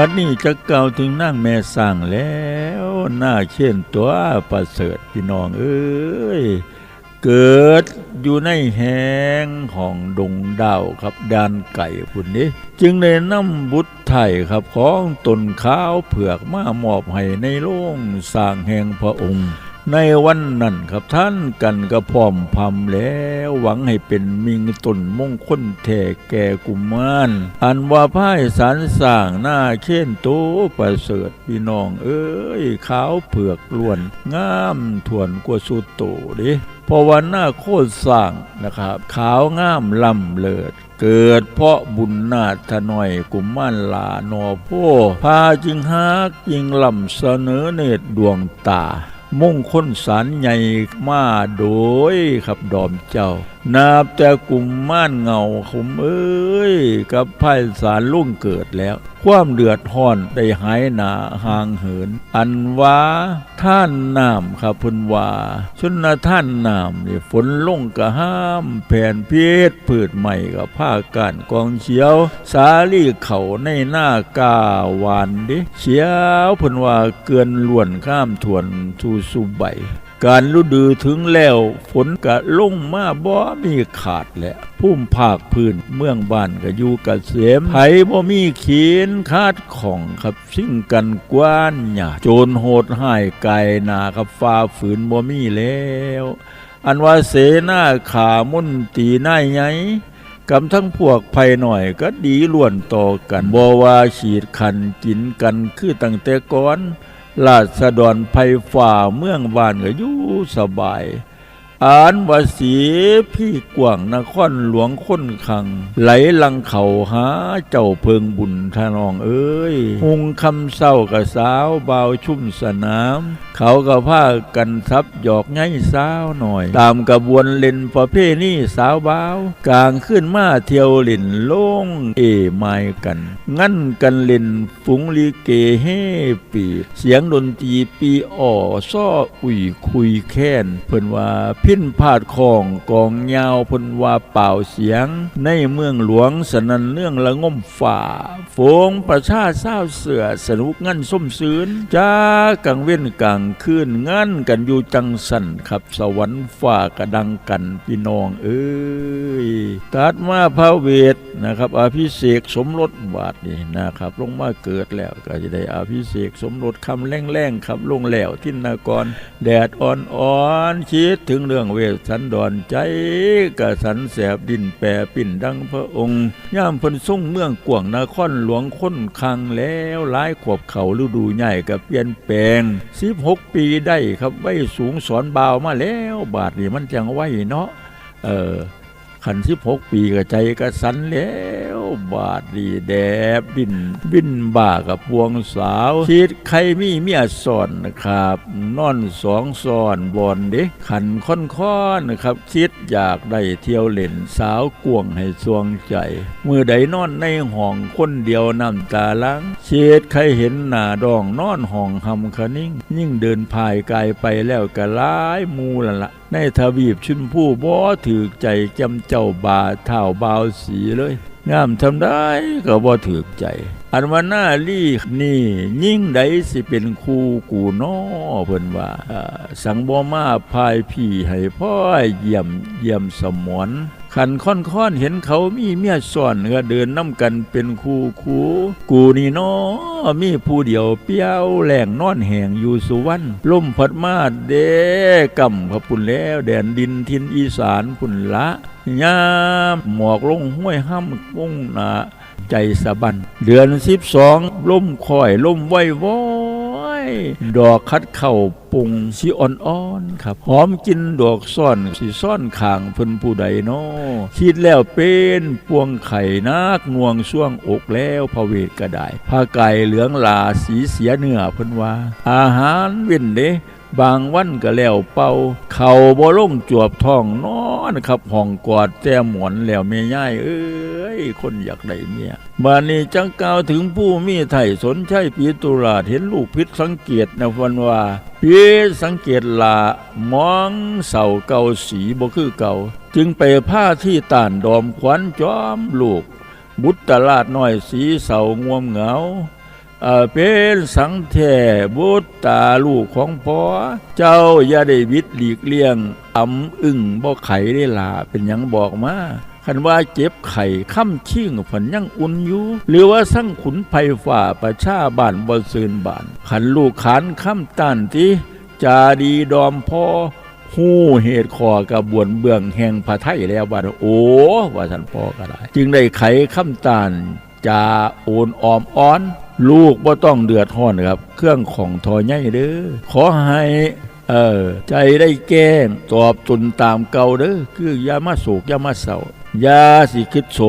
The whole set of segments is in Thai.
บัดนี้จะกล่าวถึงนั่งแม่สร้างแล้วหน้าเช่นตัวประเสริฐพี่น้องเอ้ยเกิดอยู่ในแหงของดงดาวครับดานไก่พุ่นนี้ จึงได้นำบุตรไทยครับของตนข้าวเผือกมามอบให้ในโล่งสร้างแห่งพระองค์ ในวันนั้นครับท่านกันกระพร้อมพำแล้วหวังให้เป็นมิงตนมงคลแท่แก่กุมารอันว่าพ่ายสารสร้างหน้าเข่นโตประเสริฐพี่น้องเอ้ยขาวเผือกล้วนงามถวนกว่าสุดโตดิพราะวันหน้าโคตรสร้างนะครับ ขาวงามลำเลิศเกิดเพราะบุญนาถหน่อยกุมมันลานอโพพาจึงฮักยิงลำเสนอเนตรดวงตา มุ่งค้นสารใหญ่มาโดยครับดอมเจ้านาบแต่กลุ่มม่านเงาคมเอ้ย กับไพ่สารลุ่งเกิดแล้ว ความเดือดร้อนได้หายหนาห่างเหิน อันว่าท่านน้ำครับพุนว่าชนนะท่านน้ำนี่ฝนลงกะห้ามแผ่นเพชรพืชใหม่กับผ้ากันกองเชียว สาลี่เขาในหน้ากาวานดิเชียวพิ่นว่าเกินล้วนข้ามถวนทูสุใบ การฤดูถึงแล้ว ฝนกะลงมาบ่มีขาดแหละพุ่มภาคพื้นเมืองบ้านก็อยู่กะเสมไผบ่มีเขีนคาดของครับสิ่งกันกว้านหยาโจรโหดหายไกลนากับฟ้าฝืนบ่มีแล้ว อันว่าเสนาขามุ่นตีนายไงกำทั้งพวกภัยหน่อยก็ดีล้วนต่อกันบ่ว่าฉีดขันกินกันคือตั้งแต่ก่อน ราษฎรภัยฝ่าเมืองบ้านก็อยู่สบาย อานวาสีพี่กว่างนครหลวงค้นคัง ไหลลังเขาหาเจ้าเพิงบุญทนองเอ้ยหุงคำเศร้ากับสาวเบาชุ่มสนาม เขาก็พากันทับหยอกไงสาวหน่อย ตามกระบวนเล่นประเพณีสาวเบากลางขึ้นมาเที่ยวเล่นโล่งเอไม้กัน งั้นกันเล่นฝูงลีเกเฮปี เสียงดนตรีปีอ่อซ้ออุ่ยคุยแค้นเพิ่นว่าพินพาดของกองยาวพนว่าเป่าเสียง ในเมืองหลวงสนันเนื่องละง่มฝ่าโฟงประชาเศร้าเสือสนุกงั้นส้มซืนจ้ากลางเว้นกลางคืนงั้นกันอยู่จังสันครับสวรรค์ฝ่ากระดังกันพี่น้องเอ้ยตัดมาพระเวทนะครับอภิเษกสมรสบาทนี่นะครับ ลงมาเกิดแล้วก็จะได้อภิเษกสมรสคำแรงๆครับลงแล้วทินากร แดดอ่อนๆคิดถึงเรืองเวทสันดอนใจกะสันแสบดินแปรปิ่นดังพระองค์ย่ามพิ่นทรงเมืองกวางนครหลวงค้นคังแล้วหลายขวบเขาฤดูใหญ่กับเปลี่ยนแปลงสิบหกปีได้ครับไว้สูงสอนบาวมาแล้ว บาทนี่มันจังไว้เนาะเออ ขันสิบหกปีก็ใจก็สันแล้ว บาดดีแดบบิน บินบ่ากับพวงสาวชีดใครมีเมียสอนนะครับนอนสองสอนบอนเด็ขันค่อนค้อนนะครับคิดอยากได้เที่ยวเล่นสาวกวงให้สวงใจ มือใดนอนในห้องคนเดียวน้ำตาล้างเชีดใครเห็นหน้าดองนอนห้องหำคะนิ่ง ยิ่งเดินพายกายไปแล้วก็ร้ายมูละละ ในทวีปชุนผู้บ่ถือใจจำเจ้าบาเท่าบาวสีเลยงามทำได้ก็บ่ถือใจ อันว่าหน้าลี่นี่ยิ่งใดสิเป็นคู่กูน้อเพิ่นว่าอ่าสังบ่มาพายพี่ให้พ่อเยี่ยมเยี่ยมสมวน ขันค่อนค่อนๆเห็นเขามีเมียซ่อนก็เดินน้ำกันเป็นคู่คูกูนี่น้อมีผู้เดียวเปี้ยวแหล่งนอนแหงอยู่สุวรรณลมพัดมาเด้กำพระปุ่นแล้วแดนดินทินอีสานปุ่นละยามหมอกลงห้วยห้ำปุ้งหนาใจสะบัน เดือนสิบสองล่มคอยล่มไว้วอ ดอกคัดเข่าปุงสีอ่อนๆครับ หอมกินดอกซ่อนสีซ่อนข่างเพิ่นผู้ใดน้อคิดแล้วเป็นปวงไข่นักงวงช่วงอกแล้วพระเวทก็ได้ผ้าไก่เหลืองลาสีเสียเนื้อเพิ่นว่า อาหารเว้นเด้ บางวันก็แล้วเป่า เข่าบ่ลงจวบท้องนอนครับห้องกอดแต่หมอนแล้วเมียย่ายเอ้ยคนอยากได้เมียบานนี้จังกล่าวถึงผู้มีไถ่สนใช่ปีตุลาเห็นลูกพิษสังเกตนะวันว่าพิษสังเกตลามองเสาเก่าสีบ่คือเก่า จึงไปผ้าที่ต่านดอมขวัญจอมลูกบุตรลาดน้อยสีเสางวมเหงา เป็นสังแท่บุตรตาลูกของพ่อเจ้าอย่าได้วิดหลีกเลี่ยงอำอึ้งบ่ไข่ได้ลาเป็นหยังบอกมาคันว่าเจ็บไข่ค่ำชิ่งฝันยังอุ่นอยู่หรือว่าสั่งขุนไผฝ่าประชาบ้านบ่ซืนบ้านขันลูกขานค่ำต้านติจาดีดอมพ่อหู้เหตุคอกระบวนเบื้องแห่งพระไทยแล้วว่าโอ้ว่าท่านพ่อก็ได้ จึงได้ไขคำตานจาโอนออมอ้อน ลูกบ่ต้องเดือดร้อนครับ เครื่องของทอใหญ่เด้อขอให้เออใจได้แก้งตอบตนตามเก่าเด้อคืออย่ามาโศกอย่ามาเศร้าอย่าสิคิดโศ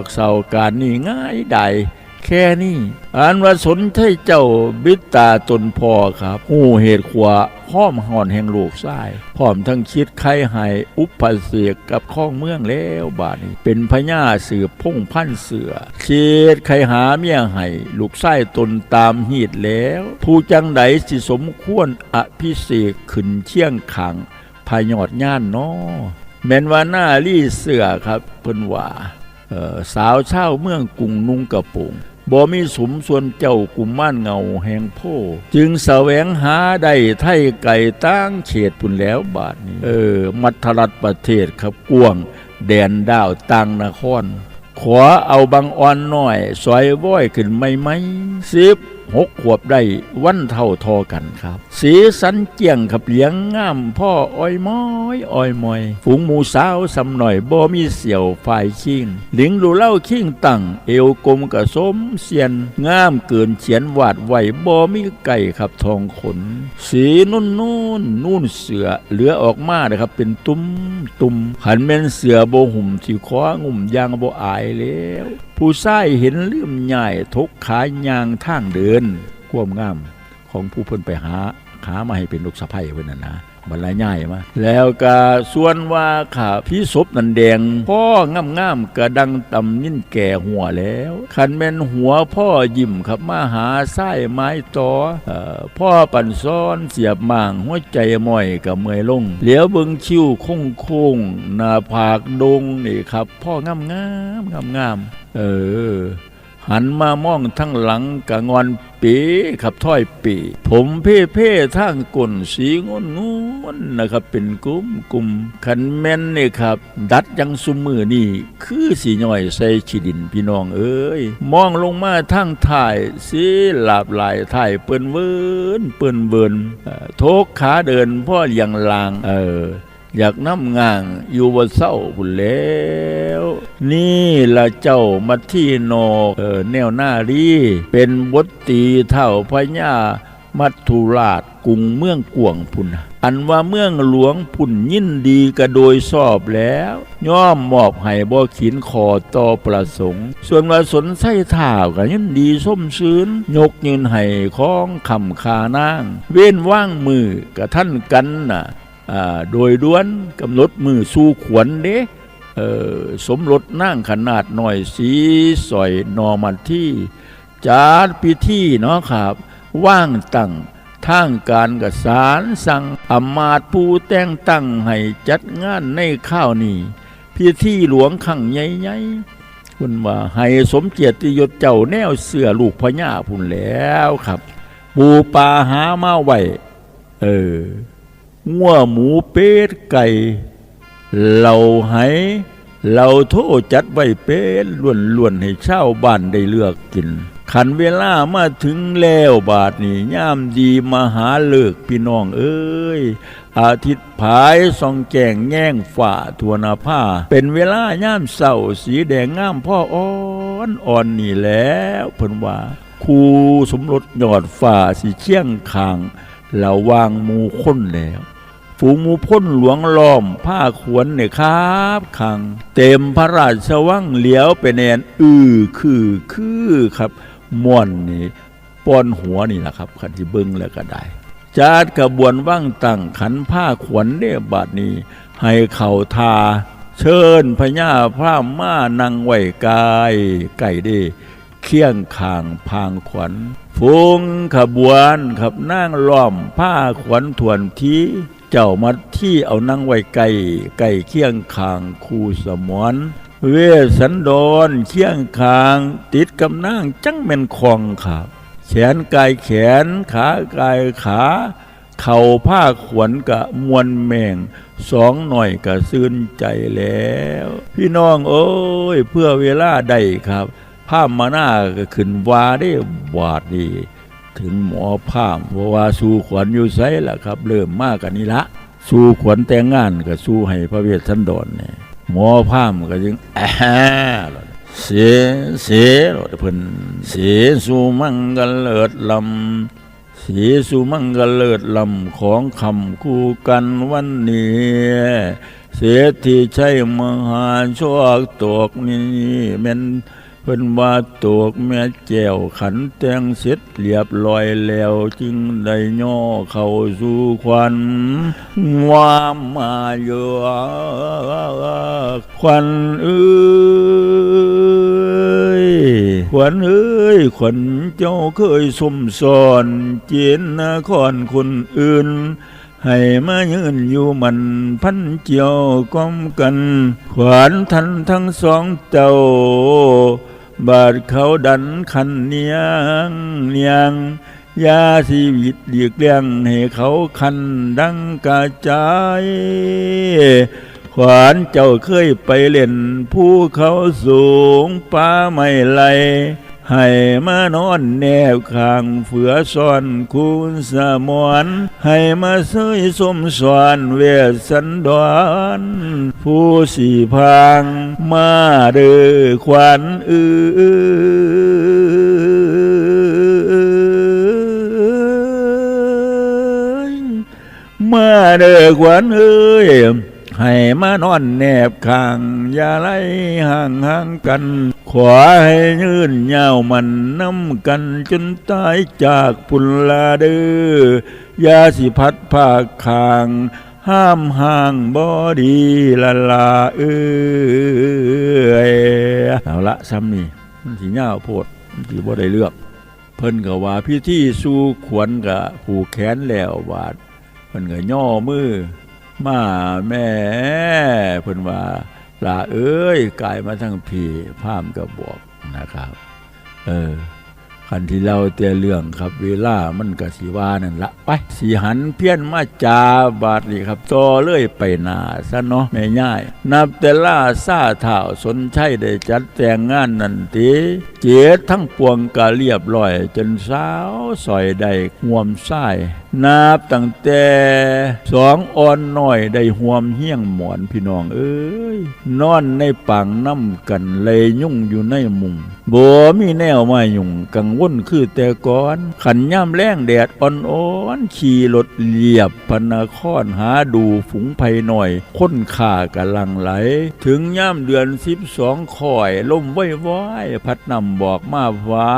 กเศร้าการนี่ง่ายใด แค่นี้อันว่าสนใช่เจ้าบิดตาตนพอครับหูเหตุขวาพ้อมห่อนแห่งโลกทรายพร้อมทั้งคิดไข่หายอุปเสกกับข้องเมืองแล้วบาดนี้เป็นพญาเสือพงพันเสือเคิดไข่หาเมียให้ลูกไส้ตนตามหีดแล้ว ผู้จังไดสิสมควรอภิเษกขึ้นเชี่ยงขังพายอดย่านนอแม้นว่าหน้าลี่เสือครับเพิ่นว่าสาวเช่าเมืองกรุงนุ่งกระโปง บ่มีสมส่วนเจ้ากุมม่านเงาแห่งโพ จึงแสวงหาได้ไทยไก่ตั้งเฉดปุ่นแล้วบาทนี้ เออ มัทรัฐประเทศครับกวง แดนดาวตังนคร ขอเอาบางอ่อนหน่อย สอยว้อยขึ้นไม่ไหมสิบ หกขวบได้วันเท่าทอกันครับ สีสันเจียงขับเลี้ยงงามพ่ออ้อยม้อยอ้อยมอย ฝูงหมูสาวสำหน่อยบ่มีเสี่ยวฝ่ายชิงหลิงดูเล่าคิงตั้งเอวกลมกระสมเสียนงามเกินเฉียนวาดไหวบ่มีไก่ขับทองขน สีนุ่นนุ่นนุ่นเสือเหลือออกมานะครับเป็นตุ้มตุ้มหันแม่นเสือโบหุ่มที่คว้างุ่มยางบ่อายแล้วผู้ชายเห็นเลื่อมใหญ่ทกขายางทางเดิน ความงามของผู้เพิ่นไปหาขามาให้เป็นลูกสะใภ้เพิ่นน่ะนะ บรรลายง่ายมาแล้วก็ส่วนว่าขาพี่ศพนันแดง พ่องามงามกระดังตำนิ่นแก่หัวแล้วคันแม่นหัวพ่อยิ้มครับมาหาไส้ไม้ต่ออพ่อปั่นซ้อนเสียบม่างหัวใจม้อยกับเมยลงเหลียวเบิงคิ้วโค้งโค้งหน้าผากดงนี่ครับ พ่องามงามงามงามเออหันมามองทั้งหลังกะงอน ปีขับถ้อยปี ผมเพ่เพ่ทางก้นสีงนงนนะครับเป็นกุ้มกุมขันแม่นนี่ครับ ดัดยังซุมือนี่คือสีย่อยใส่ขีดินพี่น้องเอ้ยมองลงมาทางถ่ายสีหลาบหลายถ่ายเปิ้นเวินเปิ้นเบินเอ่อโทกขาเดินพ่อเลียงลางเออ อยากน้ำงางอยู่บนเศร้าบุญแล้ว นี่ละเจ้ามาที่โนเออแนวหน้ารีเป็นบทตีเท่าพญามัทุราชกรุงเมืองกวงพุ่นอันว่าเมืองหลวงพุ่นยินดีกระโดยสอบแล้ว ย่อมมอบให้บ่ขินขอต่อประสงค์ ส่วนว่าสนไส้ท่าวก็ยินดีส้มซื้น ยกยืนให้ของคำคานาง เว้นว่างมือกับท่านกันน่ะอ่า โดยด้วนกำหนดมือสู่ขวัญเด้สมรสนั่งขนาดหน่อยสีสอยนอมันที่จัดพิธีเนาะครับ ว่างตั้งทางการกสารสั่งอำมาตผู้แต่งตั้งให้จัดงานในข้าวนี้พิธีหลวงขังใหญ่ๆคุณว่าให้สมเกียรติยศเจ้าแนวเสือลูกพญาพุ่นแล้วครับ ปูปลาหามาไว้เออ งัวหมูเป็ดไก่เราให้เราโทษจัดไว้เป็นล้วนๆให้ชาวบ้านได้เลือกกินขันเวลามาถึงแล้วบาทนี้ย่ามดีมาหาเลิกพี่น้องเอ้ย อาทิตย์ผายส่องแจงแง่งฝ่าทวนาผ้า เป็นเวลาย่ามเศร้าสีแดงงามพ่ออ่อนอ่อนนี่แล้วเพิ่นว่าคูสมรสหยอดฝ่าสีเชียงคางเราวางมูค้นแล้ว ฝูงมูพ่นหลวงล้อมผ้าขวนเนี่ยครับขัง เต็มพระราชวังเหลียวเป็นแอนอือคือคือครับม่วนนี่ป้อนหัวนี่แหละครับขันที่เบิ้งแล้วก็ได้จาดกระบวนว่างตั้งขันผ้าขวัญเนี่ยบาดนี้ ให้เข่าทา เชิญพญาพระม่านังไหวกายไก่เด้เคี่ยงคางพางขวัญฟงขบวนขับนั่งล้อมผ้าขวัญถวนที เจ้ามาที่เอานั่งไว้ไก่ไก่เคียงคางคูสมอนเวสันดรเคียงคาง ติดกับนั่งจังเป็นคองครับ แขนกายแขน ขากายขา เข่าผ้าขวนกะมวนแมงสองหน่อยกะซื่นใจแล้ว พี่น้องเอ้ย เพื่อเวลาใดครับผ้ามาหน้าก็ขึ้นวาได้บาดดี ถึงหมอผ้ามเพราะว่าสู่ขวัญอยู่ไสล่ะครับ เริ่มมากกันนี้ละสู่ขวัญแต่งงานก็สู่ให้พระเวสสันดรเนี่ยหมอผ้ามก็จึงแอะเสียเสียโลดเพิ่นเสียสู่มังกรเลิศลำเสียสู่มังกรเลิศลำของคำคู่กันวันนี้เสียที่ใช่มหาโชคตกนี่แม่น เพิ่นว่าตกแม่แจ้วขันแตงเสร็จเรียบร้อยแล้วจึงได้ย่อเข้าสู่ควันว่ามาเยอะควันเอ้ยควันเอ้ยควันเจ้าเคยสมสอนเจนนครคนอื่นให้มายืนอยู่มันพันเจียวก้มกัน ขวานทันทั้งสองเจ้า บาดเขาดันคันเนียงเนียงยาชีวิตเดียกเลี้ยงให้เขาคันดังกระจายขวานเจ้าเคยไปเล่น ผู้เขาสูงป่าไม่ไหล ให้มานอนแนวข้างเฝือซ่อนคูณสมวนให้มาเสยสมสวนเวสสันดรผู้สีพางมาเด้อควันอือมาเด้อขวัญเอ้ย ให้มานอนแนบข้าง อย่าไล่ห่างห่างกัน ขวาให้ยืนยาวมันน้ำกันจนตายจากปุนลาเด้อยาสิพัดภาคคาง ห้ามห่างบอดีละลาเอ้ยเอาละซ้ำนี่มันสีเงาโพดมันสีบ่ได้เลือก เพิ่นก็ว่าพิธีสู่ขวัญกะผูกแขนแล้วบาดเพิ่นก็ย่อมือ มาแม่เพิ่นว่าลาเอ้ยกายมาทั้งผีพามก็บอกนะครับ เออคันที่เราแต่เรื่องครับ เวลามันก็สิว่านั่นละไปสีหันเพี้ยนมาจาบาดนี่ครับต่อเลื่อยไปนาซะเนาะไม่ง่าย นับแต่ล่าซาเท่าสนใช่ได้จัดแต่งงานนั่นติเจดทั้งปวงก็เรียบร้อย จนสาวสอยได้ห่วมไส้ นับตั้งแต่สองอ่อนน้อยได้ห่วมเฮี้ยงหมอนพี่น้องเอ้ยนอนในปังน้ำกันเลยยุ่งอยู่ในมุงบ่มีแนวมายุ่งกังวลคือแต่ก่อน ขันย่ำแรงแดดอ่อนๆขี่รถเหลียบพนาคอนหาดูฝูงภัยหน่อย ค้นข่ากำลังไหล ถึงย่ำเดือนสิบสองข่อยล่มไว้ไว้พัดนำบอกมาฟ้า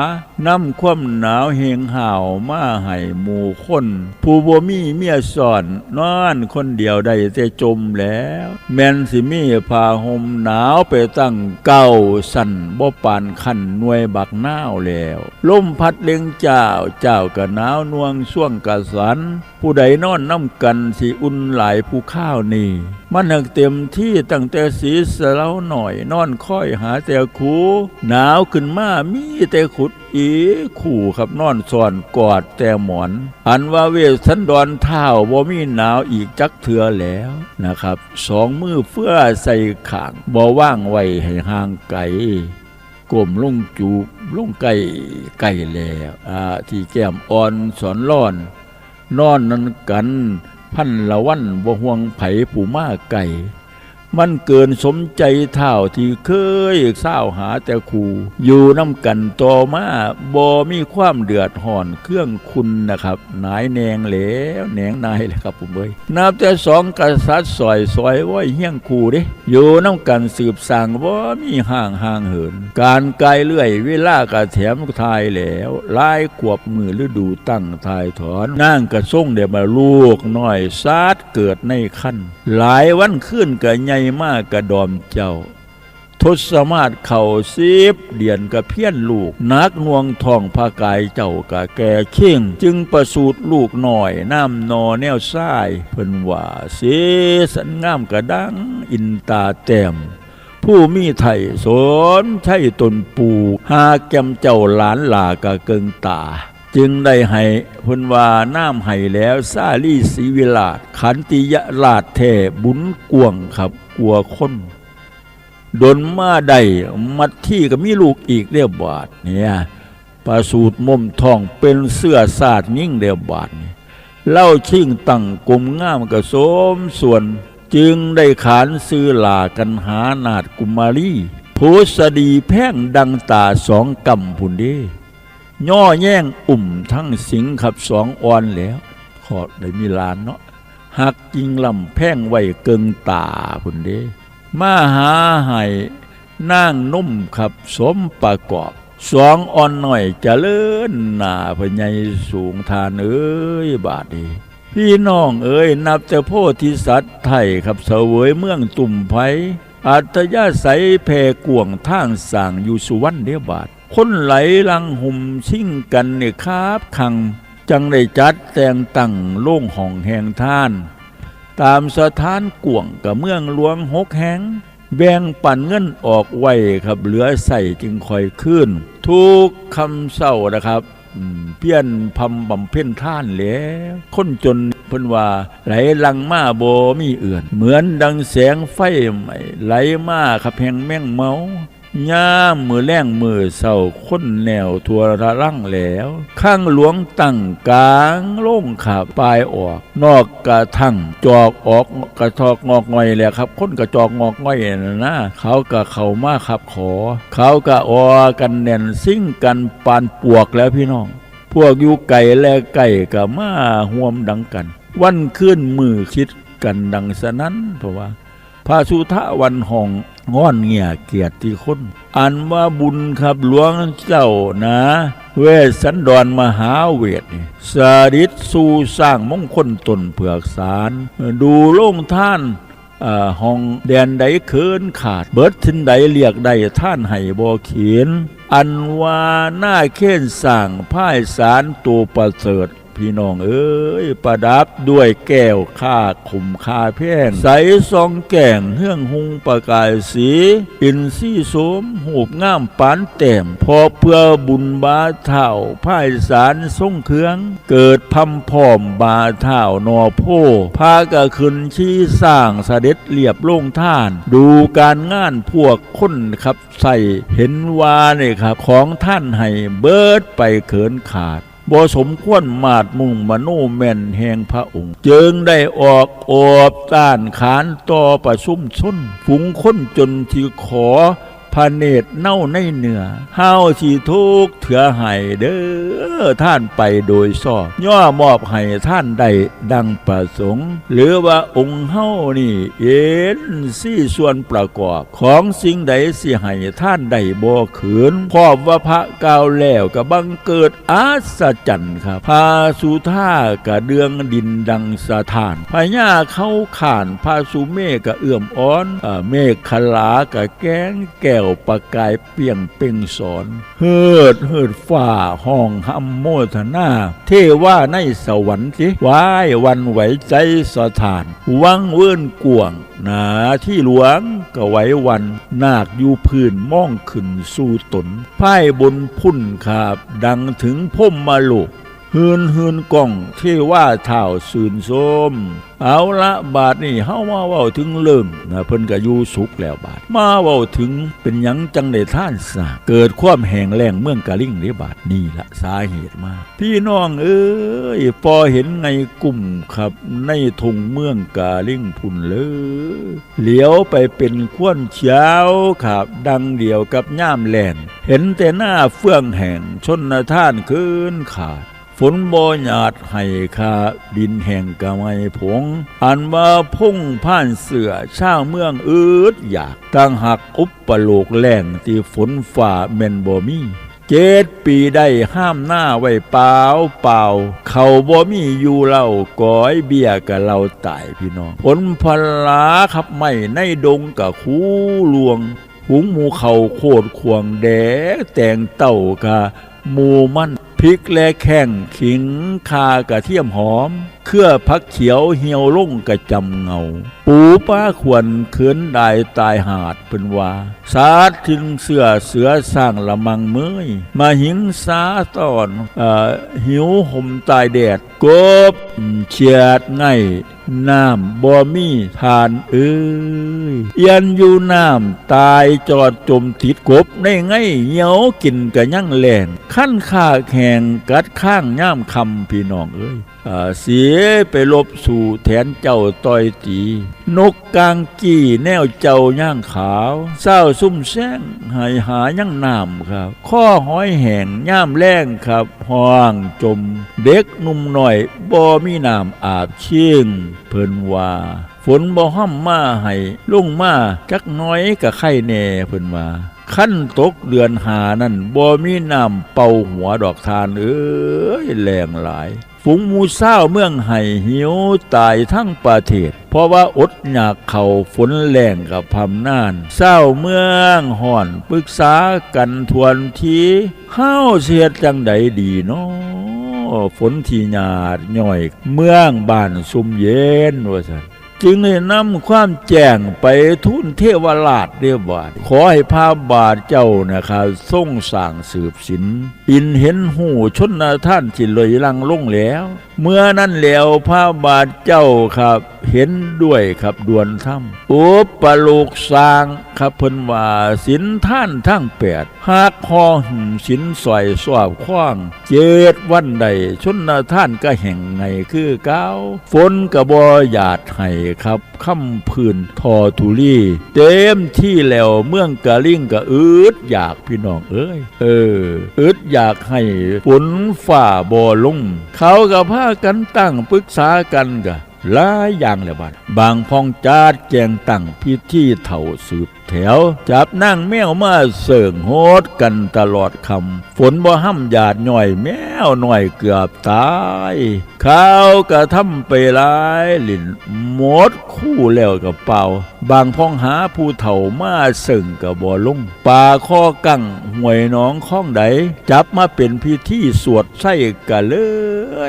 น้ำความหนาวเฮงห่าวมาให้หมู่คนผู้บ่มีเมียสอนนอนคนเดียวได้แต่จมแล้ว แม่นสิมีผ้าห่มหนาวไปตั้งเก้าสั่นบ่ปานขันหน่วยบักหนาวแล้วลมพัดเล็งเจ้าเจ้าก็หนาวนวงช่วงกะสัน ผู้ใดนอนน้ำกันสิอุ่นหลายผู้ข้าวนี่ มันหักเต็มที่ตั้งแต่สีเสลาหน่อยนอนค่อยหาแต่คูหนาวขึ้นมามีแต่ขุดอีขู่ครับนอนซ่อนกอดแต่หมอน อันว่าเวสันดรเท้าบ่มีหนาวอีกจักเถือแล้วนะครับสองมือเพื่อใส่ขางบ่ว่างไว้ให้ห่างไกลก้มลงจูบลงไก่ไก่แล้วอ่าที่แก้มอ่อนสอนร้อน นอนนั้นกัน พันละวันบ่ห่วงไผผู้มาไก่ มันเกินสมใจเท่าที่เคยเศร้าหาแต่คู่อยู่น้ำกันต่อมาบ่มีความเดือดห่อนเครื่องคุณนะครับ นายแนงเหลวแหนงนายเลยครับผมเอ้ยนับแต่สองกษัตริย์ซอยซอยว้อยเฮี้ยงคู่เด้อยู่น้ำกันสืบสั่งบ่มีห่างห่างเหิน การไกลเลื่อยเวลากระแถมทายแล้วลายขวบมือฤดูตั้งทายถอนนั่งกระส่งเดี๋ยวมาลูกน้อยซาดเกิดในขั้นหลายวันขึ้นกะใหญ่มากกระดอมเจ้า ทศมาศเข่าซีบเดียนกระเพี้ยนลูกนักนวงทองพากายเจ้ากะแก่เข่ง จึงประสูตรลูกหน่อยน้ำนอแนวซ้าย เพิ่นว่าเสสันงามกระดังอินตาแต้มผู้มีไทยสนใช่ตนปูหาแกมเจ้าหลานหลากะเกิงตา จึงได้ให้พิ่นวาน้ำให้แล้วซาลีศรีวิลาศขันติยราชแท่บุญกวงครับกลัวคนดนมาได้มัดที่ก็มีลูกอีกเรียบบาทเนี่ยประสูตรมมทองเป็นเสื้อสาดยิ่งเรียบบาทเนี่ยเล่าชิ่งตั้งกลมง่ามกระสมส่วนจึงได้ขานซื้อหลากันหานาดกุมารีโพสดีแพ่งดังตาสองกำพุนเดี ย่อแย่งอุ่มทั้งสิงขับสองอ่อนแล้ว ขอได้มีลานเนาะหักจิงลำแพ่งไว้เกิงตาพุ่นเด้มาหาให้นางนุ่มขับสมประกอบ สองอ่อนหน่อยจะเลื่อนหน้าพญายสูงทานเอ้ยบาดนีพี่น้องเอ้ยนับแต่โพธิสัตว์ไทยขับเสวยเมืองตุ่มไผอัตยาศัยแผ่กวงทางสั่างอยู่สุวรรณเดียบาท คนไหลลังหุ่มชิ่งกันเนี่ยครับขัง จังได้จัดแต่งตั้งโล่งห้องแห่งท่าน ตามสถานก่วงกับเมืองหลวงหกแห่งแบ่งปันเงินออกไว้ครับเหลือใส่จึงคอยขึ้น ทุกคำเศร้านะครับเพี้ยนพำบำเพ็ญท่านแล้วคนจนเพิ่นว่าไหลลังมาโบมีเอื่อน เหมือนดังแสงไฟไหมไหลมาขับแหงแม่งเมา ย่ามมือแรงมือเศร้าค้นแนวทัวระร่างแล้ว ข้างหลวงตั้งกลางโล่งขาปลายออก นอกกระทั่งจอกออกกระทอกงอกง่อยแหละครับค้นกระจอกงอกง่อยนะนะเขากะเขามาขับขอ เขากะออกันแน่นซิ่งกันปานปวกแล้วพี่น้อง พวกอยู่ไก่และไก่กะมาห่วมดังกัน วันขึ้นมือคิดกันดังสนั้นเพราะว่าพระสุธาวันห้อง ง้อนเงี่ยเกียรติคุณอันว่าบุญครับหลวงเจ้านะ เวสันดรมหาเวทสาริตสู่สร้างมงคลตนเผือกสารดูโล่งท่านอ่าห้องแดนใดเคินขาด เบิดทินใดเรียกใดท่านให้บ่เขียนอันว่าหน้าเค้นสร้างพ่ายสารตัวประเสริฐ พี่น้องเอ้ยประดับด้วยแก้วค่าขุมค่าแพงใสซองแก่งเฮืองหุงประกายสี อินซี่สมหูบง่ามปานแต้มพอเพื่อบุญบาเท่าพ่ายสารทรงเครือง เกิดพำพร้อมบาเท่านอโพพากะขึ้นชี้สร้างเสด็จเรียบล่งท่าน ดูการงานพวกคนครับใส่เห็นว่าเนี่ยครับ ของท่านให้เบิดไปเขินขาด บ่สมควรมาดมุ่งมโนแม่นแห่งพระองค์ จึงได้ออกอบต้านขานต่อประชุมชน ฝูงคนจนที่ขอ พระเนตรเน่าในเหนือเฮาสิทุกเถื่อให้เด้อท่านไปโดยซอบ ย่อมอบให้ท่านได้ดังประสงค์ หรือว่าองค์เฮานี่เอ็นสี่ส่วนประกอบ ของสิ่งใดสิให้ท่านได้บ่ขืนพร้อมว่าพระกาวแล้วก็บังเกิดอาศจรรย์ครับพาสุธากะเดืองดินดังสถานพญาเข้าข่านพาสุเมกะเอื้อมอ้อนอเมฆขลากะแก้งแก้วประกายเปียงเป่งสอนเฮิดเฮิดฝ่าห้องหำโมทนาเทว่าในสวรรค์สิวายวันไหวใจสถานวังเวิ้นกวงหนาที่หลวงก็ไหววันนาคอยู่พื้นม่องขึ้นสู่ตนพ่ายบนพุ่นขาบดังถึงพ่มมาโลก ฮืนฮืนกล้องเทว่าเท่าสืนโสมเอาละบาทนี่เฮามาเว้าถึงเริ่มนะเพิ่นก็อยู่สุขแล้วบาท มาเว้าถึงเป็นหยังจังได้ท่านสาเกิดความแห้งแล้งเมืองกะลิ่งนี่บาทนี่ละสาเหตุมา พี่น้องเอ้ยพอเห็นไงกลุ่มครับ ในทงเมืองกาลิ่งพุ่นเลยเหลียวไปเป็นควนเช้าครับ ดังเดียวกับย่ามแลนเห็นแต่หน้าเฟื่องแห่งชนท่านคืนขาด ฝนบ่หยาดให้คาดินแห่งกะไมผง อันว่าพุ่งผ่านเสือช่าวเมืองอืดอยากตั้งหักอุปปโลกแรงที่ฝนฝ่าแม่นบ่มีเจ็ดปีได้ห้ามหน้าไว้เปล่าเปล่า เขาบ่มีอยู่เล่าก้อยเบี้ยกับเราตายพี่น้องผลพลาขับไม่ในดงกับคูลวง หุงหมูเขาโคดควงแดกแต่งเต่ากะหมูมัน ริกและแข้งขิงคากระเทียมหอม เครือพักเขียวเหี่ยวลงกระจำเงา ปูป้าควรเขินได้ตายหาดเป็นว่า สาทิงเสือเสือสร้างละมังเมยมาหิงสาตอนเอ่อหิวห่มตายแดดกบเฉียดไง น้ำบ่มีทานเอ้ยยันอยู่น้ำตายจอดจมติดกบได้ไงเหียวกินกะยั่งแหลงขั้นข้าแข่งกัดข้างย่ามคำพี่น้องเอ้ยเสียไปลบสู่แทนเจ้าต้อยตีนกกางกี้แนวเจ้าย่างขาวเศร้าซุ่มแซงหายหายั่งน้ำครับ ข้อห้อยแห่งย่ามแรงครับห้องจม เด็กหนุ่มหน่อยบ่มีน้ำอาบเชียงเพิ่นว่าฝนบ่ห้อมมาให้ลุ่งมาจักน้อยกะไข่แน่เพิ่นว่าขั้นตกเดือนหานั่นบ่มีน้ำเป่าหัวดอกทานเอ้ยแรงหลาย ฝูงมูเศร้าเมืองไห่หิวตายทั้งประเทศ เพราะว่าอดอยากเขาฝนแรงกับพำนานเศร้าเมืองห่อนปรึกษากันทวนทีข้าวเสียจังใดดีเนาะฝนที่หยาดย่อย เมืองบ้านซุมเย็นว่าซั่น จึงได้นำความแจ้งไปทุนเทวราชเรียบาท ขอให้พาบาทเจ้านะครับทรงสร้างสืบสิน อินเห็นหูชนท่านจิเลยลังลงแล้วเมื่อนั้นแล้วพาบาทเจ้าครับ เห็นด้วยครับดวนถ้ำอุปโลกสร้างครับเพิ่นว่าสินท่านทั้งแปดหากคอหึมสินสอยสวบคว้าง เจ็ดวันใดชนท่านก็แห่งไงคือเก้าฝนกระบอหยาดให้ครับ ค่ำพื้นทอทุลีเต็มที่แล้วเมืองกะลิ่งกะอืดอยากพี่น้องเอ้ยเอออึดอยากให้ฝนฝ่าบอลง เขาก็พากันตั้งปรึกษากันกะหลายอย่างเลยบัดบางพองจาดแจงตั้งพิธีเถ่าสืบแถว จับนั่งแมวมาเสิงโฮดกันตลอดคำฝนบ่ห้ำหยาดหน่อยแมวหน่อยเกือบตายข้าวกระทำไปหลายลินหมดคู่แล้วกับเป่า บางพ้องหาผู้เถ่ามาเสิงกับบ่ลงป่าข้อกั้งห่วยน้องข้องใด จับมาเป็นพิธีสวดไส้กะเล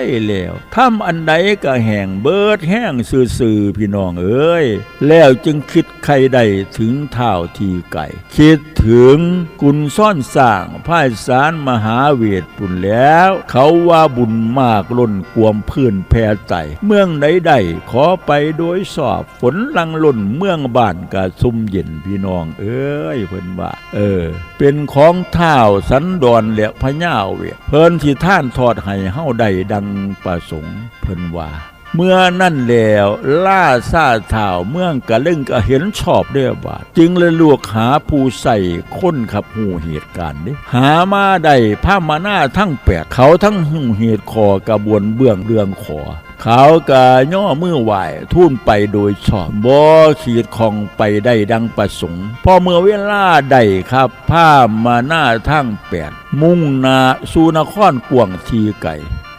ยแล้วทำอันใดก็แห่งเบิดแห้งซื่อๆพี่น้องเอ้ยแล้วจึงคิดใครใดถึงทา้าวทีไก่ คิดถึงกุลซ่อนสร้างพ่ายสารมหาเวทปุ่นแล้ว เขาว่าบุญมากล้นกวมพื้นแพ่ไตเมืองใดๆขอไปโดยสอบฝนลังล่นเมืองบ้านกะซุ่มเย็นพี่น้อง เอ้ยเพิ่นว่า เออ เป็นของเท้าสันดอนและพญาเวทเพิ่นที่ท่านทอดให้เฮาได้ดังประสงค์เพิ่นว่า เมื่อนั่นแล้วล่าซาเท่าเมืองกะล่งก็เห็นชอบด้อบาดจึงเลยลวกหาผู้ใส่คนขับหูเหตุการณ์นี้หามาได้ผ้ามาหน้าทั้งแปดเขาทั้งหูเหตุคอกระบวนเบื้องเรื่องขอเขากะย่อมือไหวทุ่นไปโดยชอบบ่ขีดของไปได้ดังประสงค์ พอเมื่อเวลาใดครับผ้ามาหน้าทั้งแปด มุ่งหนาสู่นครกวงทีไก่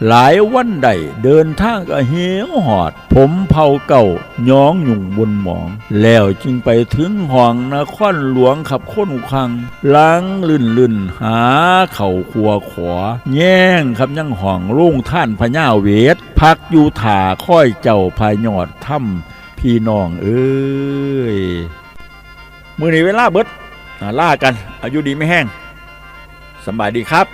หลายวันใดเดินทางก็เหี่ยวหอด ผมเผาเก่าย้องหยุ่งบนหมอง แล้วจึงไปถึงห้องนครหลวงขับค้นคังล้างลื่นลื่นหาเข่าขัวขวาแย่งครับยังห้องรุ่งท่านพญาเวท พักอยู่ถ่าค่อยเจ้าพายอดถ้ำพี่น้องเอ้ย มือนี้เวลาเบิดล่ากัน อายุดีไม่แห้ง สบายดีครับ